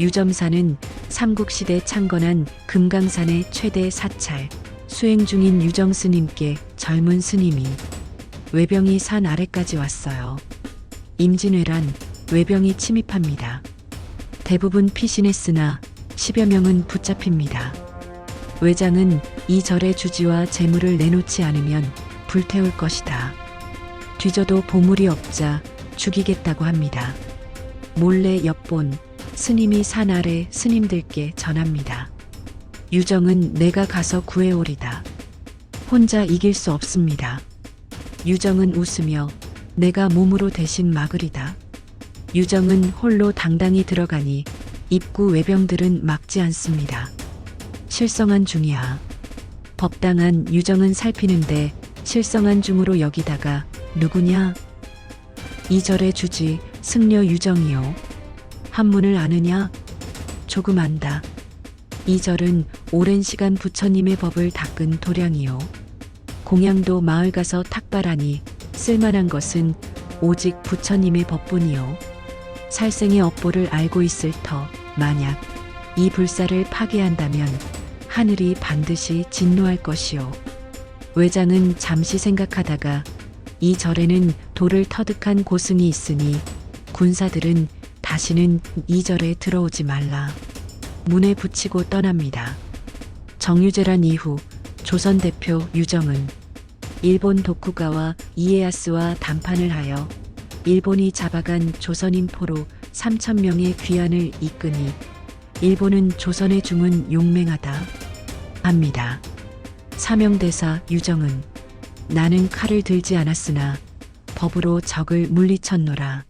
유점사는 삼국시대 창건한 금강산의 최대 사찰, 수행 중인 유정 스님께 젊은 스님이 외병이 산 아래까지 왔어요. 임진왜란 외병이 침입합니다. 대부분 피신했으나 10여 명은 붙잡힙니다. 외장은 이 절의 주지와 재물을 내놓지 않으면 불태울 것이다. 뒤져도 보물이 없자 죽이겠다고 합니다. 몰래 엿본 스님이 산 아래 스님들께 전합니다. 유정은 내가 가서 구해오리다. 혼자 이길 수 없습니다. 유정은 웃으며 내가 몸으로 대신 막으리다. 유정은 홀로 당당히 들어가니 입구 외병들은 막지 않습니다. 실성한 중이야. 법당한 유정은 살피는데 실성한 중으로 여기다가 누구냐? 이 절의 주지 승려 유정이요. 한문을 아느냐? 조금 안다. 이 절은 오랜 시간 부처님의 법을 닦은 도량이요. 공양도 마을 가서 탁발하니 쓸만한 것은 오직 부처님의 법뿐이요. 살생의 업보를 알고 있을 터 만약 이 불사를 파괴한다면 하늘이 반드시 진노할 것이요. 외장은 잠시 생각하다가 이 절에는 돌을 터득한 고승이 있으니 군사들은 다시는 이 절에 들어오지 말라. 문에 붙이고 떠납니다. 정유재란 이후 조선 대표 유정은 일본 도쿠가와 이에야스와 담판을 하여 일본이 잡아간 조선인 포로 3천 명의 귀환을 이끄니 일본은 조선의 중은 용맹하다 합니다. 사명대사 유정은 나는 칼을 들지 않았으나 법으로 적을 물리쳤노라.